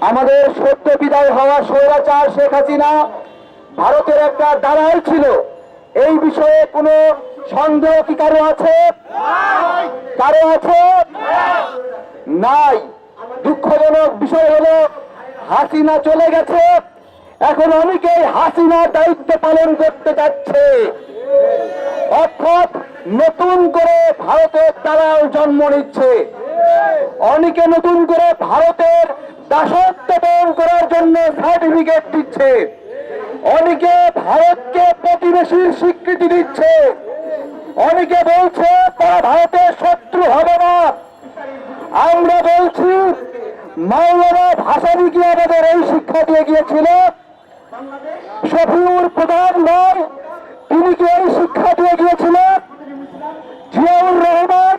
আমাদের সত্য বিদায় হওয়া স্বৈরাচার শেখ হাসিনা ভারতের একটা দালাল ছিল। এই বিষয়ে কোনো সন্দেহ কি কারও আছে? কারও আছে? নাই। দুঃখজনক বিষয় হলো হাসিনা চলে গেছে। এখন অনেকেই হাসিনা দায়িত্ব পালন করতে যাচ্ছে। অর্থাৎ নতুন করে ভারতের দালাল জন্ম নিচ্ছে। অনেকে নতুন করে ভারতের দাসত্ব বরণ করার জন্য সার্টিফিকেট দিচ্ছে। অনেকে ভারতকে প্রতিবেশীর স্বীকৃতি দিচ্ছে। অনেকে বলছে, তারা ভারতের শত্রু হবে না। আমরা বলছি, মাওলানা ভাসানি কি আমাদের এই শিক্ষা দিয়ে গিয়েছিল শফিউর প্রধান নয় তিনি কি এই শিক্ষা দিয়ে গিয়েছিলেন জিয়াউর রহমান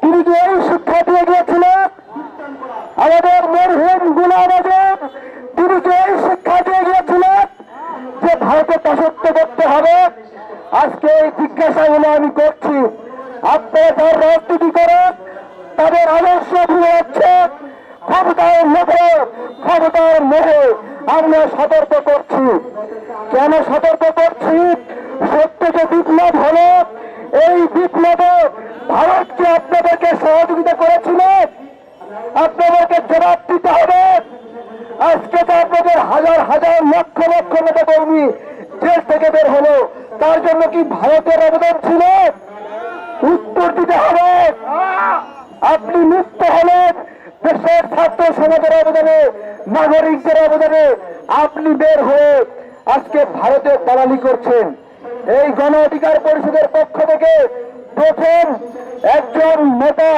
তিনি কি এই শিক্ষা দিয়ে গিয়েছিলেন আমাদের মরহুম গুলাম আজম তিনি কি এই শিক্ষা দিয়ে গিয়েছিলেন যে ভারতে দাসত্ব করতে হবে আজকে এই জিজ্ঞাসাগুলো আমি করছি। আপনারা তার রাজনীতি করেন, তাদের আদর্শ ভুলে যাচ্ছে ক্ষমতার লোভে ক্ষমতার মোহে আমরা সতর্ক করছি। কেন সতর্ক করছি? সত্য যে বিপ্লব হলো, এই বিপ্লবে ভারত কি আপনাদেরকে সহযোগিতা করেছিল? আপনাদেরকে জবাব দিতে হবে। আজকে তো আপনাদের হাজার হাজার লক্ষ লক্ষ নেতা কর্মী দেশ থেকে বের হলো তার জন্য ভারতের অবদান ছিল উত্তর দিতে হবে। আপনি মুক্ত হলেন দেশের ছাত্র সমাজের অবদানে, নাগরিকদের অবদানে। আপনি বের হয়ে আজকে ভারতের দালালি করছেন। এই গণ অধিকার পরিষদের পক্ষ থেকে প্রথম একজন নেতা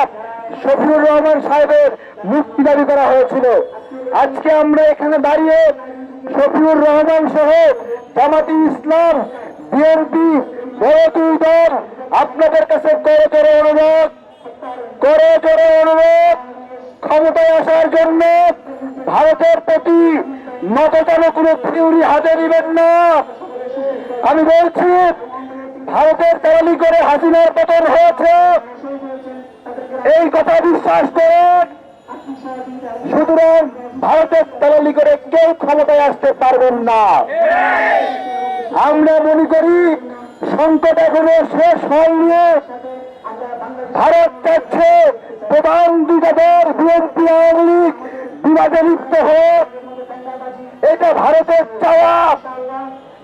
শফিউর রহমান সাহেবের মুক্তি দাবি করা হয়েছিল। আজকে আমরা এখানে দাঁড়িয়ে শফিউর রহমান সহ জামাতি ইসলাম বিএনপি বড় দল আপনাদের কাছে করে করে অনুরোধ, করে করে অনুরোধ। ক্ষমতায় আসার জন্য ভারতের প্রতি নততম কোনো থিওরি হাতে দিবেন না। আমি বলছি, ভারতের তারালি করে হাসিনার পতন হয়েছে। এই কথা বিশ্বাস করেন। সুতরাং ভারতের তালালি করে কেউ ক্ষমতায় আসতে পারবেন না। আমরা মনে করি সংকট এখনও শেষ হয়নি। ভারত চাচ্ছে প্রধান দুইটা দল বিএনপি আওয়ামী লীগ বিবাদে লিপ্ত হোক। এটা ভারতের চাওয়া।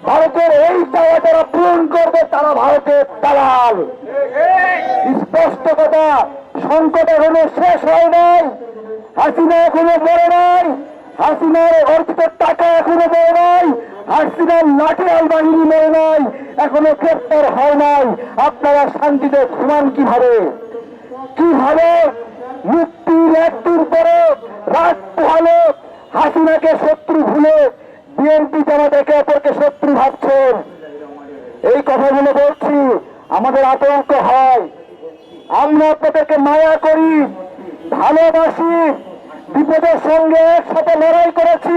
ভারতের এই চাওয়া যারা পূরণ করবে, তারা ভারতের দালাল। স্পষ্ট কথা, সংকট এখনও শেষ হয় নাই। হাসিনা এখনও মরে নাই। হাসিনার অর্পিত টাকা এখনও মরে নাই। হাসিনার লাঠিয়াল বাহিনী মরে নাই, এখনও গ্রেপ্তার হয় নাই। আপনারা শান্তিতে ঘুমান কীভাবে? কীভাবে মুক্তির একদিন পরে রাত পোহালো হাসিনাকে শত্রু ভুলে বিএনপি যেন একে অপরকে শত্রু ভাবছেন? এই কথাগুলো বলছি, আমাদের আতঙ্ক হয়। আমরা আপনাদেরকে মায়া করি, ভালোবাসি, বিপদের সঙ্গে একসাথে লড়াই করেছি।